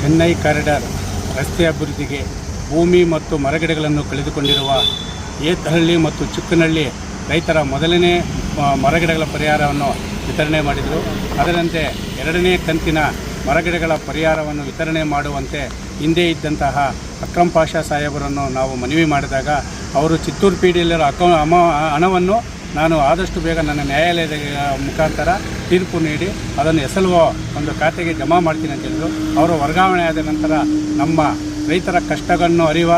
Chennai corridor ರಸ್ತೆ ಅಭಿವೃದ್ಧಿಗೆ ಭೂಮಿ ಮತ್ತು ಮರಗಿಡಗಳನ್ನು ಕಳೆದುಕೊಂಡಿರುವ ಏತಹಳ್ಳಿ ಮತ್ತು ಚಿಕ್ಕನಹಳ್ಳಿ ರೈತರ ಮೊದಲನೇ ಮರಗಿಡಗಳ ಪರಿಹಾರವನ್ನು ವಿತರಣೆ ಮಾಡಿದರು. ಅದರಂತೆ ಎರಡನೇ ಕಂತಿನ ಮರಗಿಡಗಳ ಪರಿಹಾರವನ್ನು ವಿತರಣೆ ಮಾಡುವಂತೆ ಹಿಂದೆ ಇದ್ದಂತಹ ಅಕ್ರಮ್ ಪಾಷಾ ಸಾಹೇಬರನ್ನು ನಾವು ಮನವಿ ಮಾಡಿದಾಗ ಅವರು ಚಿತ್ತೂರು ಪಿ ಡಿಯಲ್ಲಿರೋ ಅಕೌ ಅಮ ಹಣವನ್ನು ನಾನು ಆದಷ್ಟು ಬೇಗ ನನ್ನ ನ್ಯಾಯಾಲಯದ ಮುಖಾಂತರ ತೀರ್ಪು ನೀಡಿ ಅದನ್ನು ಎಸ್ ಒಂದು ಖಾತೆಗೆ ಜಮಾ ಮಾಡ್ತೀನಿ ಅಂತ ಹೇಳಿದ್ರು. ಅವರು ವರ್ಗಾವಣೆ ಆದ ನಂತರ ನಮ್ಮ ರೈತರ ಕಷ್ಟಗಳನ್ನು ಅರಿವ,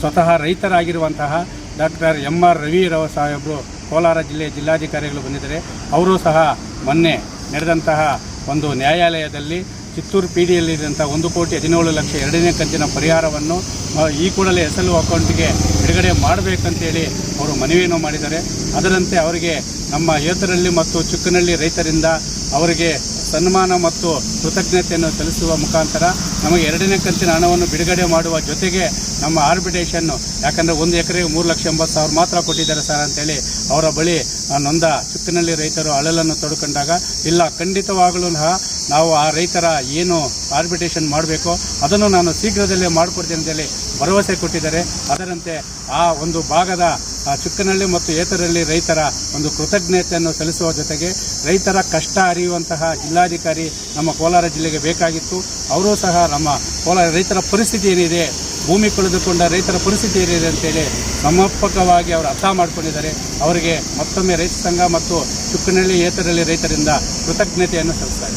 ಸ್ವತಃ ರೈತರಾಗಿರುವಂತಹ ಡಾಕ್ಟರ್ ಎಂ ಆರ್ ರವಿರಾವ್ ಸಾಹೇಬರು ಕೋಲಾರ ಜಿಲ್ಲೆಯ ಜಿಲ್ಲಾಧಿಕಾರಿಗಳು ಬಂದಿದ್ದಾರೆ. ಅವರು ಸಹ ಮೊನ್ನೆ ನಡೆದಂತಹ ಒಂದು ನ್ಯಾಯಾಲಯದಲ್ಲಿ ಚಿತ್ತೂರು ಪಿ ಡಿಯಲ್ಲಿದ್ದಂಥ ಒಂದು ಕೋಟಿ ಹದಿನೇಳು ಲಕ್ಷ ಎರಡನೇ ಕಂತಿನ ಪರಿಹಾರವನ್ನು ಈ ಕೂಡಲೇ ಎಸ್ ಎಲ್ ಒ ಅಕೌಂಟಿಗೆ ಬಿಡುಗಡೆ ಮಾಡಬೇಕಂತೇಳಿ ಅವರು ಮನವಿಯನ್ನು ಮಾಡಿದ್ದಾರೆ. ಅದರಂತೆ ಅವರಿಗೆ ನಮ್ಮ ಏತರಳ್ಳಿ ಮತ್ತು ಚುಕ್ಕನಹಳ್ಳಿ ರೈತರಿಂದ ಅವರಿಗೆ ಸನ್ಮಾನ ಮತ್ತು ಕೃತಜ್ಞತೆಯನ್ನು ಸಲ್ಲಿಸುವ ಮುಖಾಂತರ ನಮಗೆ ಎರಡನೇ ಕಂತಿನ ಹಣವನ್ನು ಬಿಡುಗಡೆ ಮಾಡುವ ಜೊತೆಗೆ ನಮ್ಮ ಆರ್ಬಿಟೇಷನ್ನು ಯಾಕಂದರೆ ಒಂದು ಎಕರೆಗೆ ಮೂರು ಲಕ್ಷ ಎಂಬತ್ತು ಸಾವಿರ ಮಾತ್ರ ಕೊಟ್ಟಿದ್ದಾರೆ ಸರ್ ಅಂತೇಳಿ ಅವರ ಬಳಿ ನೊಂದ ಚುಕ್ಕನಹಳ್ಳಿ ರೈತರು ಅಳಲನ್ನು ತೊಡ್ಕೊಂಡಾಗ, ಇಲ್ಲ, ಖಂಡಿತವಾಗಲೂ ಸಹ ನಾವು ಆ ರೈತರ ಏನು ಆರ್ಬಿಟೇಷನ್ ಮಾಡಬೇಕೋ ಅದನ್ನು ನಾನು ಶೀಘ್ರದಲ್ಲೇ ಮಾಡಿಕೊಡ್ತೇನೆ ಅಂತೇಳಿ ಭರವಸೆ ಕೊಟ್ಟಿದ್ದಾರೆ. ಅದರಂತೆ ಆ ಒಂದು ಭಾಗದ ಚುಕ್ಕನಹಳ್ಳಿ ಮತ್ತು ಏತರಲ್ಲಿ ರೈತರ ಒಂದು ಕೃತಜ್ಞತೆಯನ್ನು ಸಲ್ಲಿಸುವ ಜೊತೆಗೆ ರೈತರ ಕಷ್ಟ ಅರಿಯುವಂತಹ ಜಿಲ್ಲಾಧಿಕಾರಿ ನಮ್ಮ ಕೋಲಾರ ಜಿಲ್ಲೆಗೆ ಬೇಕಾಗಿತ್ತು. ಅವರೂ ಸಹ ನಮ್ಮ ಕೋಲಾರ ರೈತರ ಪರಿಸ್ಥಿತಿ ಏನಿದೆ, ಭೂಮಿ ಕಳೆದುಕೊಂಡ ರೈತರ ಪರಿಸ್ಥಿತಿ ಏನಿದೆ ಅಂತೇಳಿ ಸಮರ್ಪಕವಾಗಿ ಅವರು ಅರ್ಥ ಮಾಡಿಕೊಂಡಿದ್ದಾರೆ. ಅವರಿಗೆ ಮತ್ತೊಮ್ಮೆ ರೈತ ಸಂಘ ಮತ್ತು ಚುಕ್ಕನಹಳ್ಳಿ ಏತರಲ್ಲಿ ರೈತರಿಂದ ಕೃತಜ್ಞತೆಯನ್ನು ಸಲ್ಲಿಸ್ತಾರೆ